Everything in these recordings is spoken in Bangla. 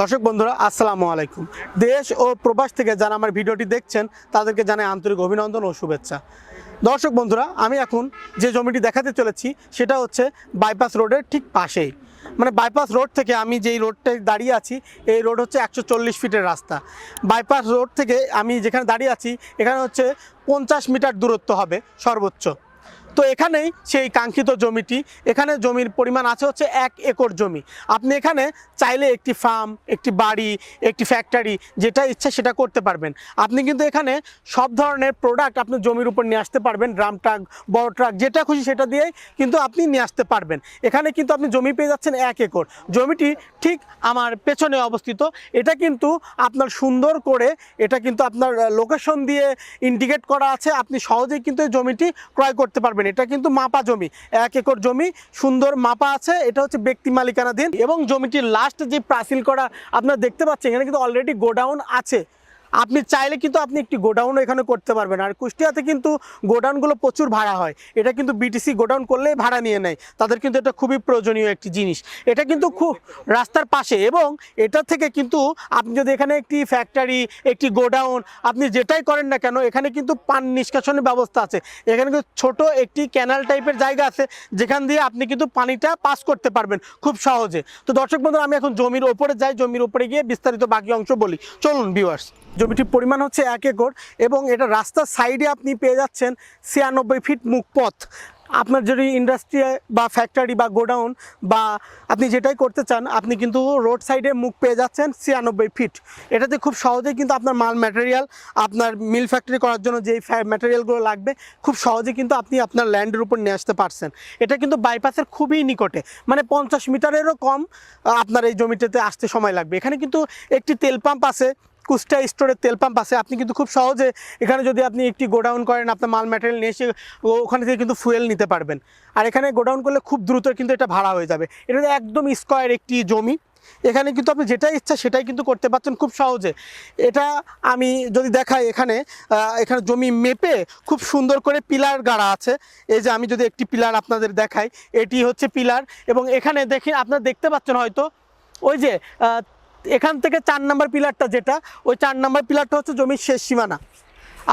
দর্শক বন্ধুরা, আসসালামু আলাইকুম। দেশ ও প্রবাস থেকে যারা আমার ভিডিওটি দেখছেন, তাদেরকে জানাই আন্তরিক অভিনন্দন ও শুভেচ্ছা। দর্শক বন্ধুরা, আমি এখন যে জমিটি দেখাতে চলেছি, সেটা হচ্ছে বাইপাস রোডের ঠিক পাশেই। মানে বাইপাস রোড থেকে আমি যেই রোডটায় দাঁড়িয়ে আছি, এই রোড হচ্ছে একশো চল্লিশ ফিটের রাস্তা। বাইপাস রোড থেকে আমি যেখানে দাঁড়িয়ে আছি, এখানে হচ্ছে পঞ্চাশ মিটার দূরত্ব হবে সর্বোচ্চ। তো এখানেই সেই কাঙ্ক্ষিত জমিটি, এখানে জমির পরিমাণ আছে হচ্ছে এক একর জমি। আপনি এখানে চাইলে একটি ফার্ম একটি বাড়ি, একটি ফ্যাক্টরি যেটা ইচ্ছা সেটা করতে পারবেন। আপনি কিন্তু এখানে সব ধরনের প্রোডাক্ট আপনি জমির উপর নিয়ে আসতে পারবেন ড্রাম ট্রাক বড় ট্রাক যেটা খুশি সেটা দিয়েই কিন্তু আপনি নিয়ে আসতে পারবেন। এখানে কিন্তু আপনি জমি পেয়ে যাচ্ছেন এক একর। জমিটি ঠিক আমার পেছনে অবস্থিত। এটা কিন্তু আপনার সুন্দর করে, এটা কিন্তু আপনার লোকেশন দিয়ে ইন্ডিকেট করা আছে। আপনি সহজেই কিন্তু জমিটি ক্রয় করতে পারবেন। এটা কিন্তু মাপা জমি, এক একর জমি, সুন্দর মাপা আছে। এটা হচ্ছে ব্যক্তি মালিকানাধীন এবং জমিটির লাস্ট যে প্রাচীল করা আপনারা দেখতে পাচ্ছেন, এখানে কিন্তু অলরেডি গোডাউন আছে। আপনি চাইলে কিন্তু আপনি একটি গোডাউন এখানে করতে পারবেন। আর কুষ্টিয়াতে কিন্তু গোডাউনগুলো প্রচুর ভাড়া হয়। এটা কিন্তু বিটিসি গোডাউন করলেই ভাড়া নিয়ে নেয়। তাদের কিন্তু এটা খুবই প্রয়োজনীয় একটি জিনিস। এটা কিন্তু খুব রাস্তার পাশে এবং এটা থেকে কিন্তু আপনি যদি এখানে একটি ফ্যাক্টরি একটি গোডাউন আপনি যেটাই করেন না কেন, এখানে কিন্তু পান নিষ্কাশনের ব্যবস্থা আছে। এখানে কিন্তু ছোট একটি ক্যানাল টাইপের জায়গা আছে, যেখান দিয়ে আপনি কিন্তু পানিটা পাস করতে পারবেন খুব সহজে। তো দর্শক বন্ধুরা, আমি এখন জমির ওপরে যাই। জমির ওপরে গিয়ে বিস্তারিত বাকি অংশ বলি। চলুন ভিউয়ার্স জমিটির পরিমাণ হচ্ছে এক একর এবং এটা রাস্তার সাইডে আপনি পেয়ে যাচ্ছেন ছিয়ানব্বই ফিট মুখপথ আপনার যদি ইন্ডাস্ট্রি বা ফ্যাক্টরি বা গোডাউন বা আপনি যেটাই করতে চান, আপনি কিন্তু রোড সাইডে মুখ পেয়ে যাচ্ছেন ছিয়ানব্বই ফিট। এটাতে খুব সহজেই কিন্তু আপনার মাল ম্যাটেরিয়াল আপনার মিল ফ্যাক্টরি করার জন্য যেই ম্যাটেরিয়ালগুলো লাগবে, খুব সহজে কিন্তু আপনি আপনার ল্যান্ডের উপর নিয়ে আসতে পারছেন। এটা কিন্তু বাইপাসের খুবই নিকটে মানে পঞ্চাশ মিটারেরও কম আপনার এই জমিটাতে আসতে সময় লাগবে। এখানে কিন্তু একটি তেল পাম্প আছে কুষ্টা স্টোরের তেল পাম্প আছে। আপনি কিন্তু খুব সহজে এখানে যদি আপনি একটি গোডাউন করেন, আপনার মাল ম্যাটেরিয়াল নিয়ে এসে ওখানে থেকে কিন্তু ফুয়েল নিতে পারবেন। আর এখানে গোডাউন করলে খুব দ্রুত কিন্তু এটা ভাড়া হয়ে যাবে। এটা একদম স্কোয়ার একটি জমি। এখানে কিন্তু আপনি যেটাই ইচ্ছা সেটাই কিন্তু করতে পারছেন খুব সহজে। এটা আমি যদি দেখাই এখানে এখানে জমি মেপে খুব সুন্দর করে পিলার গাড়া আছে। এই যে আমি যদি একটি পিলার আপনাদের দেখাই, এটি হচ্ছে পিলার। এবং এখানে দেখে আপনারা দেখতে পাচ্ছেন হয়তো ওই যে এখান থেকে চার নাম্বার পিলারটা যেটা ওই চার নাম্বার পিলারটা হচ্ছে জমির শেষ সীমানা।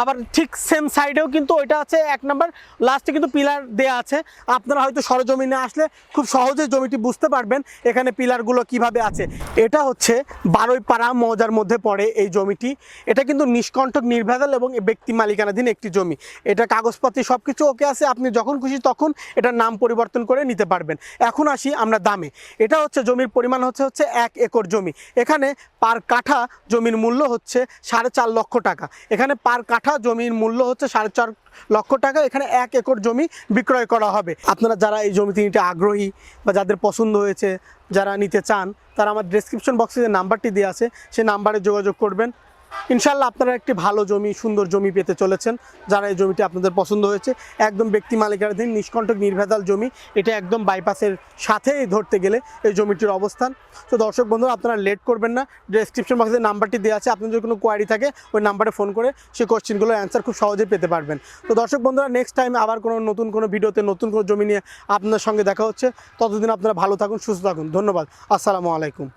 আবার ঠিক সেম সাইডেও কিন্তু ওইটা আছে, এক নাম্বার লাস্টে কিন্তু পিলার দেয়া আছে। আপনারা হয়তো সরজমিনে আসলে খুব সহজে জমিটি বুঝতে পারবেন এখানে পিলারগুলো কীভাবে আছে। এটা হচ্ছে বারোই পাড়া মৌজার মধ্যে পড়ে এই জমিটি। এটা কিন্তু নিষ্কণ্টক, নির্ভেজাল এবং ব্যক্তি মালিকানাধীন একটি জমি। এটা কাগজপত্রে সব কিছু ওকে আছে। আপনি যখন খুশি তখন এটার নাম পরিবর্তন করে নিতে পারবেন। এখন আসি আমরা দামে। এটা হচ্ছে জমির পরিমাণ হচ্ছে হচ্ছে এক একর জমি। এখানে পার কাঠা জমির মূল্য হচ্ছে সাড়ে চার লক্ষ টাকা। এখানে পার কাঠা জমির মূল্য হচ্ছে সাড়ে চার লক্ষ টাকা, এখানে এক একর জমি বিক্রয় করা হবে। আপনারা যারা এই জমিতে নিতে আগ্রহী বা যাদের পছন্দ হয়েছে, যারা নিতে চান, তারা আমার ডিসক্রিপশন বক্সে যে নাম্বারটি দেওয়া আছে সেই নাম্বারে যোগাযোগ করবেন। ইনশাল্লাহ আপনারা একটি ভালো জমি, সুন্দর জমি পেতে চলেছেন। যারা এই জমিটি আপনাদের পছন্দ হয়েছে, একদম ব্যক্তি মালিকানাধীন, নিষ্কণ্টক, নির্ভেজাল জমি, এটা একদম বাইপাসের সাথেই ধরতে গেলে এই জমিটির অবস্থান। তো দর্শক বন্ধুরা, আপনারা লেট করবেন না। ডেসক্রিপশন বক্সে নাম্বারটি দেওয়া আছে। আপনাদের যদি কোনো কোয়ারি থাকে, ওই নাম্বারে ফোন করে সেই কোশ্চেনগুলোর অ্যান্সার খুব সহজেই পেতে পারবেন। তো দর্শক বন্ধুরা নেক্সট টাইম আবার কোনো নতুন কোনো ভিডিওতে নতুন কোনো জমি নিয়ে আপনার সঙ্গে দেখা হচ্ছে। ততদিন আপনারা ভালো থাকুন, সুস্থ থাকুন। ধন্যবাদ। আসসালামু আলাইকুম।